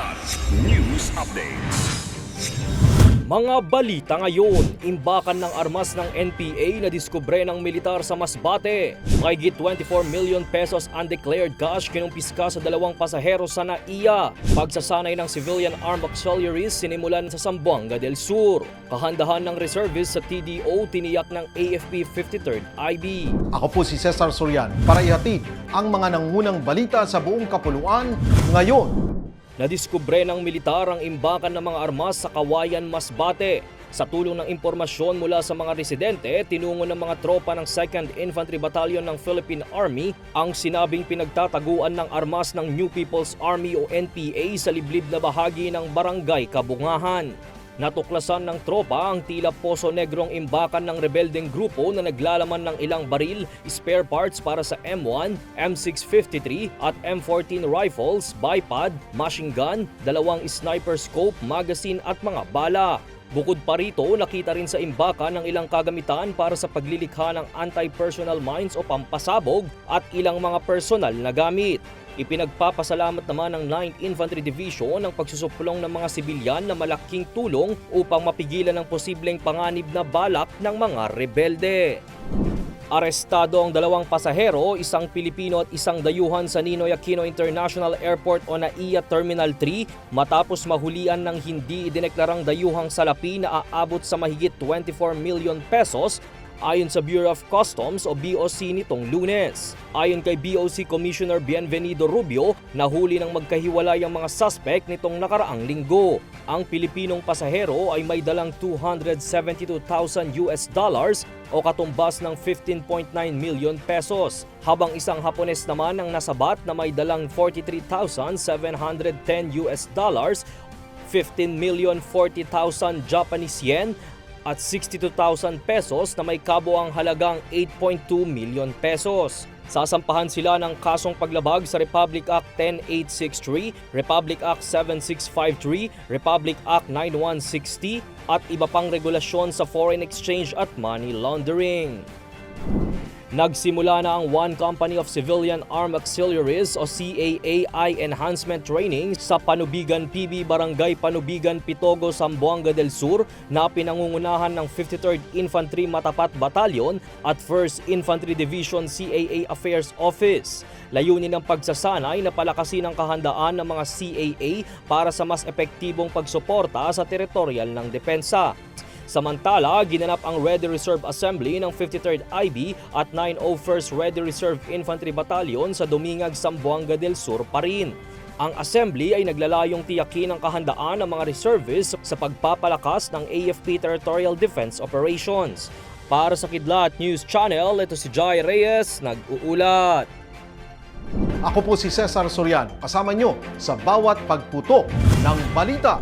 Kilat News Updates. Mga balita ngayon, imbakan ng armas ng NPA na diskubre ng militar sa Masbate. Mahigit 24 million pesos undeclared cash kinumpiska sa dalawang pasahero sa NAIA. Pagsasanay ng civilian armed auxiliaries sinimulan sa Zamboanga del Sur. Kahandahan ng reservists sa TDO tiniyak ng AFP 53rd IB. Ako po si Cesar Sorian para ihatid ang mga nangunang balita sa buong kapuluan ngayon. Nadiskubre ng militar ang imbakan ng mga armas sa Kawayan, Masbate. Sa tulong ng impormasyon mula sa mga residente, tinungo ng mga tropa ng 2nd Infantry Battalion ng Philippine Army ang sinabing pinagtataguan ng armas ng New People's Army o NPA sa liblib na bahagi ng Barangay Kabungahan. Natuklasan ng tropa ang tila Poso Negrong imbakan ng rebeldeng grupo na naglalaman ng ilang baril, spare parts para sa M1, M653 at M14 rifles, bipod, machine gun, dalawang sniper scope, magazine at mga bala. Bukod pa rito, nakita rin sa imbakan ng ilang kagamitan para sa paglilikha ng anti-personal mines o pampasabog at ilang mga personal na gamit. Ipinagpapasalamat naman ng 9th Infantry Division ang pagsusuplong ng mga sibilyan na malaking tulong upang mapigilan ang posibleng panganib na balak ng mga rebelde. Arestado ang dalawang pasahero, isang Pilipino at isang dayuhan sa Ninoy Aquino International Airport o NAIA Terminal 3 matapos mahulian ng hindi idineklarang dayuhang salapi na aabot sa mahigit 24 million pesos ayon sa Bureau of Customs o BOC nitong lunes. Ayon kay BOC Commissioner Bienvenido Rubio, nahuli ng magkahiwalay ang mga suspect nitong nakaraang linggo. Ang Pilipinong pasahero ay may dalang 272,000 US dollars o katumbas ng 15.9 million pesos, habang isang Hapones naman ang nasabat na may dalang 43,710 US dollars 15 million 40,000 Japanese yen at 62,000 pesos na may kabuang halagang 8.2 million pesos. Sasampahan sila ng kasong paglabag sa Republic Act 10863, Republic Act 7653, Republic Act 9160 at iba pang regulasyon sa foreign exchange at money laundering. Nagsimula na ang One Company of Civilian Armed Auxiliaries o CAAI Enhancement Training sa Panubigan PB Barangay Panubigan Pitogo, Zamboanga del Sur na pinangungunahan ng 53rd Infantry Matapat Battalion at 1st Infantry Division CAA Affairs Office. Layunin ng pagsasanay na palakasin ang kahandaan ng mga CAA para sa mas epektibong pagsuporta sa teritorial ng depensa. Samantala, ginanap ang Ready Reserve Assembly ng 53rd IB at 901st Ready Reserve Infantry Battalion sa Dumingag, Zamboanga del Sur pa rin. Ang assembly ay naglalayong tiyakin ang kahandaan ng mga reservists sa pagpapalakas ng AFP Territorial Defense Operations. Para sa Kidlat News Channel, ito si Jai Reyes, nag-uulat. Ako po si Cesar Sorian, kasama nyo sa bawat pagputok ng balita.